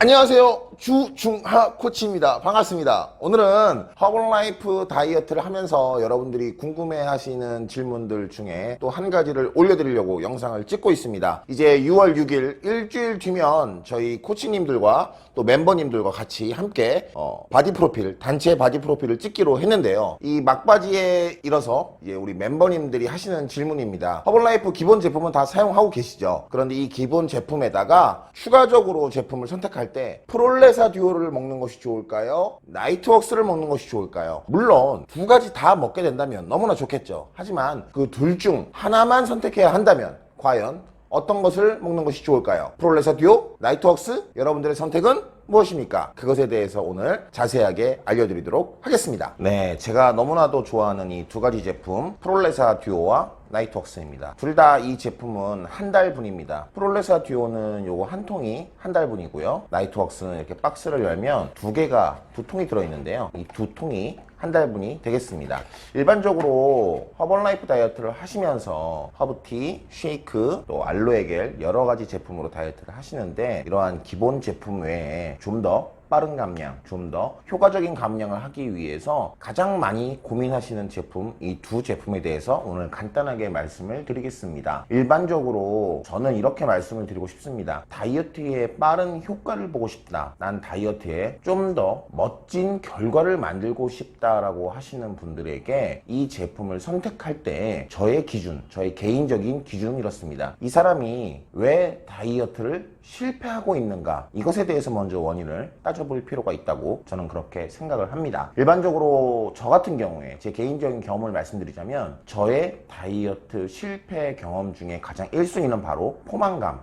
안녕하세요. 주중하 코치입니다. 반갑습니다. 오늘은 허블라이프 다이어트를 하면서 여러분들이 궁금해 하시는 질문들 중에 또 한 가지를 올려드리려고 영상을 찍고 있습니다. 이제 6월 6일 일주일 뒤면 저희 코치님들과 또 멤버님들과 같이 함께 어, 바디 프로필, 단체 바디 프로필을 찍기로 했는데요. 이 막바지에 이제 우리 멤버님들이 하시는 질문입니다. 허블라이프 기본 제품은 다 사용하고 계시죠? 그런데 이 기본 제품에다가 추가적으로 제품을 선택할 때 프롤레 사 듀오를 먹는 것이 좋을까요? 나이트웍스를 먹는 것이 좋을까요? 물론 두 가지 다 먹게 된다면 너무나 좋겠죠. 하지만 그 둘 중 하나만 선택해야 한다면 과연 어떤 것을 먹는 것이 좋을까요? 프롤레사 듀오, 나이트웍스 여러분들의 선택은 무엇입니까? 그것에 대해서 오늘 자세하게 알려드리도록 하겠습니다. 네, 제가 너무나도 좋아하는 이 두 가지 제품 프롤레사 듀오와 나이트웍스입니다. 둘 다 이 제품은 한 달분입니다. 프롤레사 듀오는 요거 한 통이 한 달분이고요. 나이트웍스는 이렇게 박스를 열면 두 개가 두 통이 들어있는데요. 이 두 통이 한 달분이 되겠습니다. 일반적으로 허벌라이프 다이어트를 하시면서 허브티, 쉐이크, 또 알로에겔 여러 가지 제품으로 다이어트를 하시는데 이러한 기본 제품 외에 좀더 빠른 감량, 좀 더 효과적인 감량을 하기 위해서 가장 많이 고민하시는 제품 이 두 제품에 대해서 오늘 간단하게 말씀을 드리겠습니다. 일반적으로 저는 이렇게 말씀을 드리고 싶습니다. 다이어트에 빠른 효과를 보고 싶다. 난 다이어트에 좀 더 멋진 결과를 만들고 싶다라고 하시는 분들에게 이 제품을 선택할 때 저의 기준, 저의 개인적인 기준은 이렇습니다. 이 사람이 왜 다이어트를 실패하고 있는가 이것에 대해서 먼저 원인을 따져 볼 필요가 있다고 저는 그렇게 생각을 합니다. 일반적으로 저 같은 경우에 제 개인적인 경험을 말씀드리자면 저의 다이어트 실패 경험 중에 가장 1순위는 바로 포만감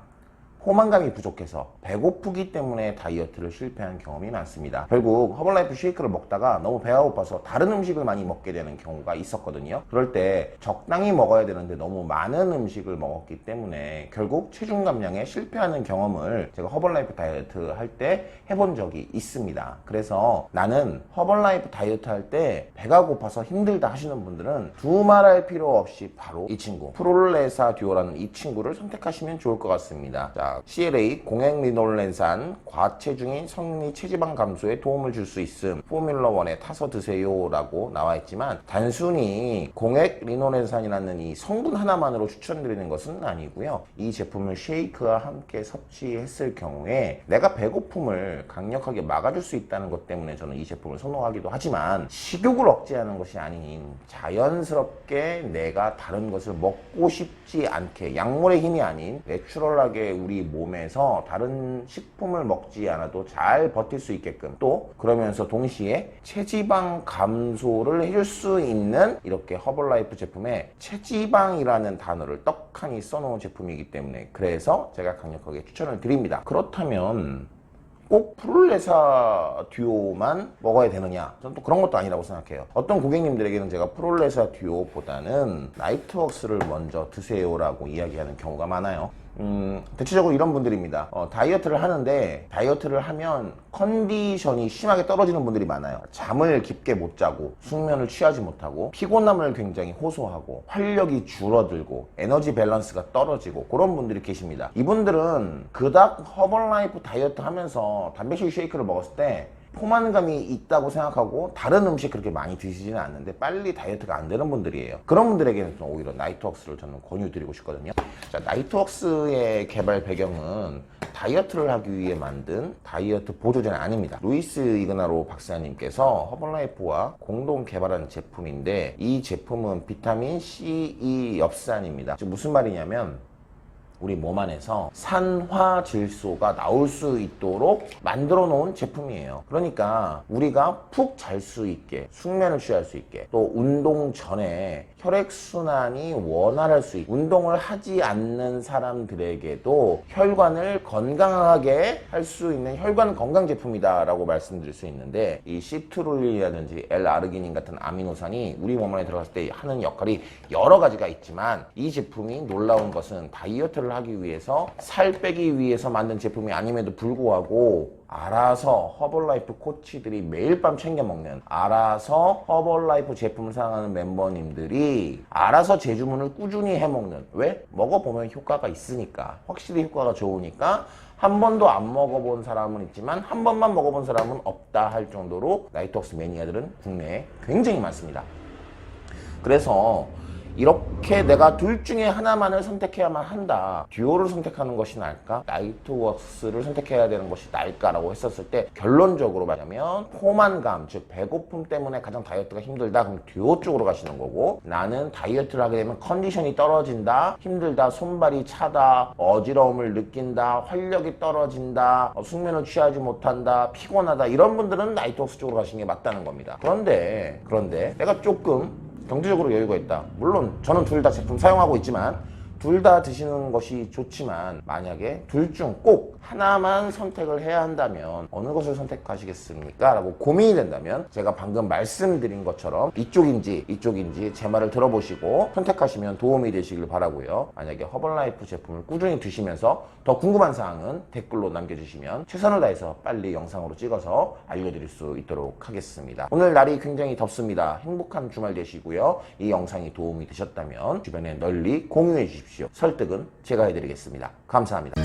포만감이 부족해서 배고프기 때문에 다이어트를 실패한 경험이 많습니다. 결국 허벌라이프 쉐이크를 먹다가 너무 배가 고파서 다른 음식을 많이 먹게 되는 경우가 있었거든요. 그럴 때 적당히 먹어야 되는데 너무 많은 음식을 먹었기 때문에 결국 체중 감량에 실패하는 경험을 제가 허벌라이프 다이어트 할 때 해본 적이 있습니다. 그래서 나는 허벌라이프 다이어트 할 때 배가 고파서 힘들다 하시는 분들은 두말할 필요 없이 바로 이 친구 프롤레사 듀오라는 이 친구를 선택하시면 좋을 것 같습니다. 자, CLA 공행 리놀렌산 과체중인 성인이 체지방 감소에 도움을 줄 수 있음 포뮬러 1에 타서 드세요 라고 나와 있지만 단순히 공액 리놀렌산이라는 이 성분 하나만으로 추천드리는 것은 아니고요. 이 제품을 쉐이크와 함께 섭취했을 경우에 내가 배고픔을 강력하게 막아줄 수 있다는 것 때문에 저는 이 제품을 선호하기도 하지만 식욕을 억제하는 것이 아닌 자연스럽게 내가 다른 것을 먹고 싶지 않게 약물의 힘이 아닌 내추럴하게 우리 몸에서 다른 식품을 먹지 않아도 잘 버틸 수 있게끔 또 그러면서 동시에 체지방 감소를 해줄 수 있는 이렇게 허벌라이프 제품에 체지방이라는 단어를 떡하니 써놓은 제품이기 때문에 그래서 제가 강력하게 추천을 드립니다. 그렇다면 꼭 프롤레사 듀오만 먹어야 되느냐? 저는 또 그런 것도 아니라고 생각해요. 어떤 고객님들에게는 제가 프롤레사 듀오보다는 나이트웍스를 먼저 드세요라고 이야기하는 경우가 많아요. 음, 대체적으로 이런 분들입니다. 어, 다이어트를 하는데 다이어트를 하면 컨디션이 심하게 떨어지는 분들이 많아요. 잠을 깊게 못 자고 숙면을 취하지 못하고 피곤함을 굉장히 호소하고 활력이 줄어들고 에너지 밸런스가 떨어지고 그런 분들이 계십니다. 이분들은 그닥 허벌라이프 다이어트 하면서 단백질 쉐이크를 먹었을 때 포만감이 있다고 생각하고 다른 음식 그렇게 많이 드시지는 않는데 빨리 다이어트가 안 되는 분들이에요. 그런 분들에게는 좀 오히려 나이트웍스를 저는 권유드리고 싶거든요. 자, 나이트웍스의 개발 배경은 다이어트를 하기 위해 만든 다이어트 보조제는 아닙니다. 루이스 이그나로 박사님께서 허벌라이프와 공동 개발한 제품인데 이 제품은 비타민 C2 엽산입니다. 즉 무슨 말이냐면 우리 몸 안에서 산화질소가 나올 수 있도록 만들어 놓은 제품이에요. 그러니까 우리가 푹 잘 수 있게, 숙면을 취할 수 있게, 또 운동 전에 혈액순환이 원활할 수 있게, 운동을 하지 않는 사람들에게도 혈관을 건강하게 할 수 있는 혈관 건강 제품이다 라고 말씀드릴 수 있는데 이 시트룰리라든지 L-아르기닌 같은 아미노산이 우리 몸 안에 들어갔을 때 하는 역할이 여러 가지가 있지만 이 제품이 놀라운 것은 다이어트를 하기 위해서 살 빼기 위해서 만든 제품이 아님에도 불구하고 알아서 허벌라이프 코치들이 매일 밤 챙겨 먹는 알아서 허벌라이프 제품을 사용하는 멤버님들이 알아서 재주문을 꾸준히 해 먹는 왜? 먹어보면 효과가 있으니까 확실히 효과가 좋으니까 한 번도 안 먹어본 사람은 있지만 한 번만 먹어본 사람은 없다 할 정도로 나이트웍스 매니아들은 국내에 굉장히 많습니다. 그래서 이렇게 내가 둘 중에 하나만을 선택해야만 한다. 듀오를 선택하는 것이 나을까? 나이트워크스를 선택해야 되는 것이 나을까라고 했었을 때 결론적으로 말하면 포만감, 즉 배고픔 때문에 가장 다이어트가 힘들다. 그럼 듀오 쪽으로 가시는 거고 나는 다이어트를 하게 되면 컨디션이 떨어진다. 힘들다. 손발이 차다. 어지러움을 느낀다. 활력이 떨어진다. 어, 숙면을 취하지 못한다. 피곤하다. 이런 분들은 나이트워크스 쪽으로 가시는 게 맞다는 겁니다. 그런데 그런데 내가 조금 경제적으로 여유가 있다. 물론 저는 둘 다 제품 사용하고 있지만 둘 다 드시는 것이 좋지만 만약에 둘 중 꼭 하나만 선택을 해야 한다면 어느 것을 선택하시겠습니까? 라고 고민이 된다면 제가 방금 말씀드린 것처럼 이쪽인지 이쪽인지 제 말을 들어보시고 선택하시면 도움이 되시길 바라고요. 만약에 허벌라이프 제품을 꾸준히 드시면서 더 궁금한 사항은 댓글로 남겨주시면 최선을 다해서 빨리 영상으로 찍어서 알려드릴 수 있도록 하겠습니다. 오늘 날이 굉장히 덥습니다. 행복한 주말 되시고요. 이 영상이 도움이 되셨다면 주변에 널리 공유해 주십시오. 설득은 제가 해드리겠습니다. 감사합니다.